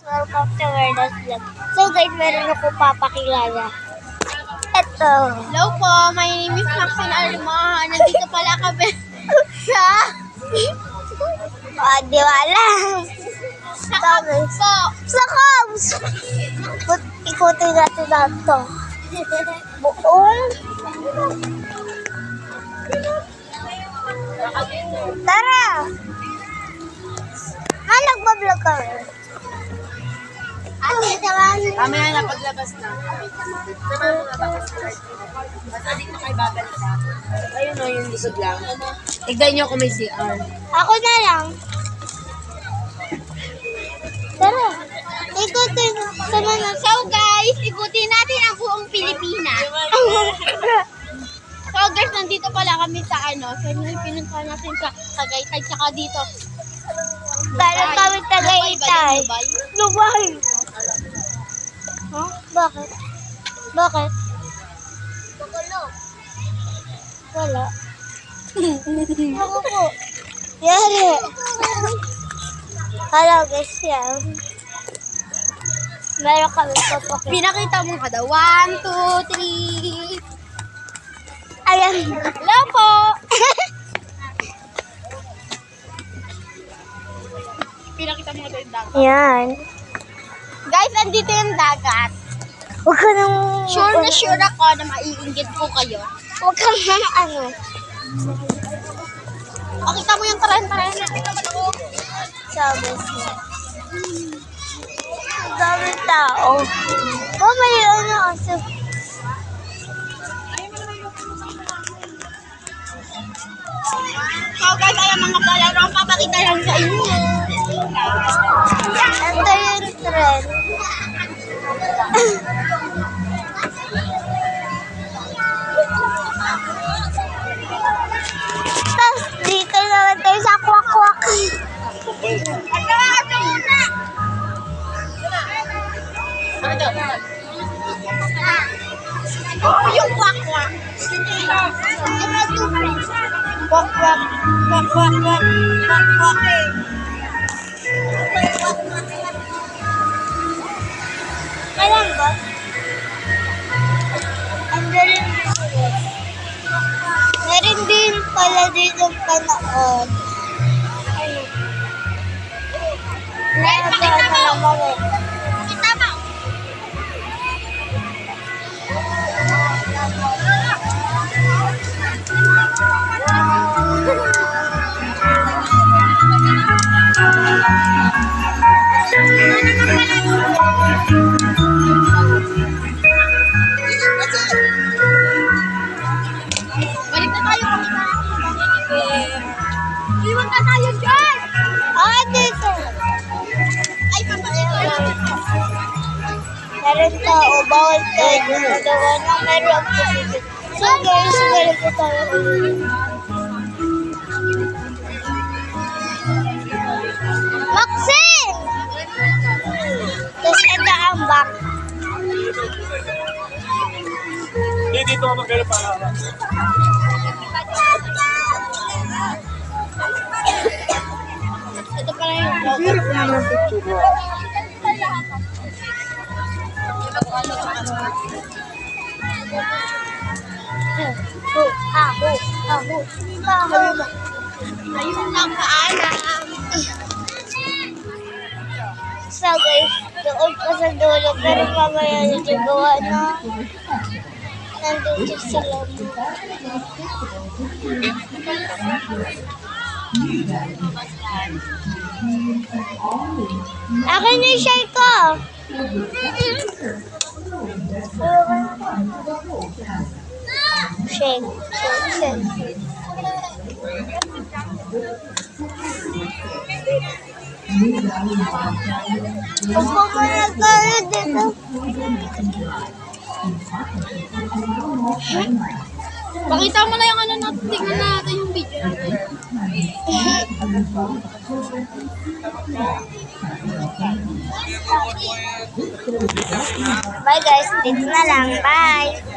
Welcome to Verda's Vlog. So guys, meron ako papakilala. Ito. Hello po, my name is Maxine Arma. Nandito pala kami sa Ah, di wala. sa Cubs po. Sa Cubs! But, ikutin natin na ito. Buong. Tara! Ha, nagbablog ka rin? Ano naman? Kami na napaglabas na. Basta dito kayo babalik ha. Ayun o, yung lisod lang. Tignan nyo kung may CR. Ako na lang. Tara. Ikutin. Sama na. So guys, ikutin natin ang buong Pilipinas. So guys, nandito pala kami sa ano, sa yung pinunta natin sa Tagaytay, tsaka dito. Galing kami Tagaytay. Dubai. Huh? Bakit? Bakit? Wala. Ako po. Yari. Hello guys, yan. Meron kami papakita. Pinakita mo ka daw. One, two, three. Ayan. Hello po! Pinakita mo ka daw yung dagat. Yan. Guys, andito yung dagat. Huwag ka nang... Sure na sure ako na maiinggit po kayo. Huwag ka nang ano. Pakita mo yung tarahan-tarahan na. Sabi siya. Ang dami tao. Oh, may ano kasi. Oh, yung kwak-kwak. Kwak-kwak. Kwak-kwak. Kwak-kwak eh. Kailan ba? Dito. Meron din pala dito panood. Ano? Nakakita na naman eh. Natin. Meron tao, bawal tayo magawa ng meron activity. So guys, meron po tayo. Maxine! Tapos ito ang back. Hindi, dito ako magkala para. Ito pala yung Hirap naman picture ho, ha, ho. Ayun lang paalam. So guys, doon pa sa dulo, pero mamaya nagagawa na. Nandito sila. Akin yung share ko. Shake, shake, shake. Pakita mo na yung ano natin. Tingnan natin yung video. Bye guys, dito na lang. Bye.